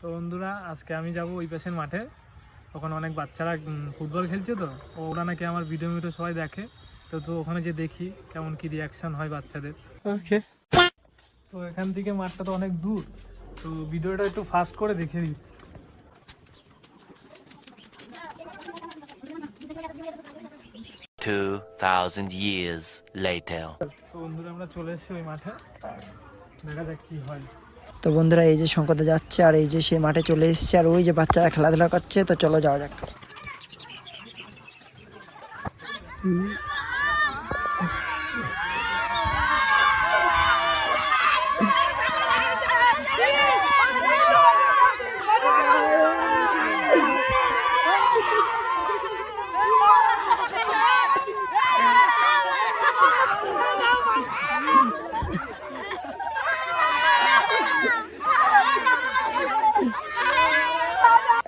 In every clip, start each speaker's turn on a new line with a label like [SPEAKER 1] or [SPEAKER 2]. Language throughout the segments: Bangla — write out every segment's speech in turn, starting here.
[SPEAKER 1] তো বন্ধুরা আজকে আমি যাব ওই পাশের মাঠে। ওখানে অনেক বাচ্চারা ফুটবল খেলছে তো। ওরা নাকি আমার ভিডিও ভিডিও সবাই দেখে। তো তো ওখানে যে দেখি কেমন কি রিয়াকশন হয় বাচ্চাদের।
[SPEAKER 2] ওকে।
[SPEAKER 1] তো এখান থেকে মাঠটা তো অনেক দূর। তো ভিডিওটা একটু ফাস্ট করে দেখে দিই।
[SPEAKER 3] Two thousand years later.
[SPEAKER 1] তো বন্ধুরা আমরা চলে এসেছি ওই মাঠে। দেখা যাক কি হয়।
[SPEAKER 4] তো বন্ধুরা, এই যে শঙ্করদা যাচ্ছে আর এই যে সে মাঠে চলে এসছে আর ওই যে বাচ্চারা খেলাধুলা করছে, তো চলো যাওয়া যাক।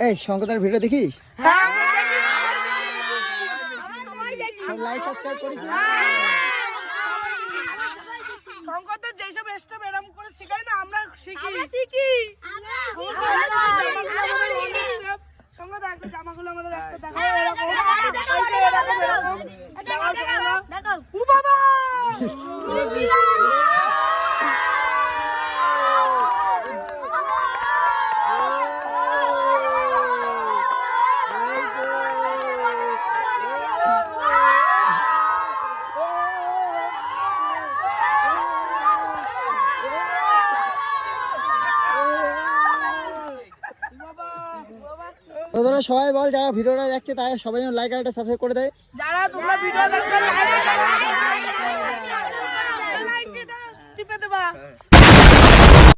[SPEAKER 4] এই শঙ্করদার ভিডিও দেখিস? লাইক সাবস্ক্রাইব করিস না?
[SPEAKER 5] শঙ্করদের যেসব স্টেপ এরম করে শেখায় না আমরা শিখি। আমরা শিখি। একটা জামাগুলো আমাদের একটা এরকম। ও বাবা!
[SPEAKER 4] তো তোরা সবাই বল যারা ভিডিওটা দেখছে তারা সবাই যেন লাইক আর একটা সাবস্ক্রাইব করে দেয়।
[SPEAKER 5] যারা তোমরা ভিডিও দেখবে লাইক টিপে দেবা।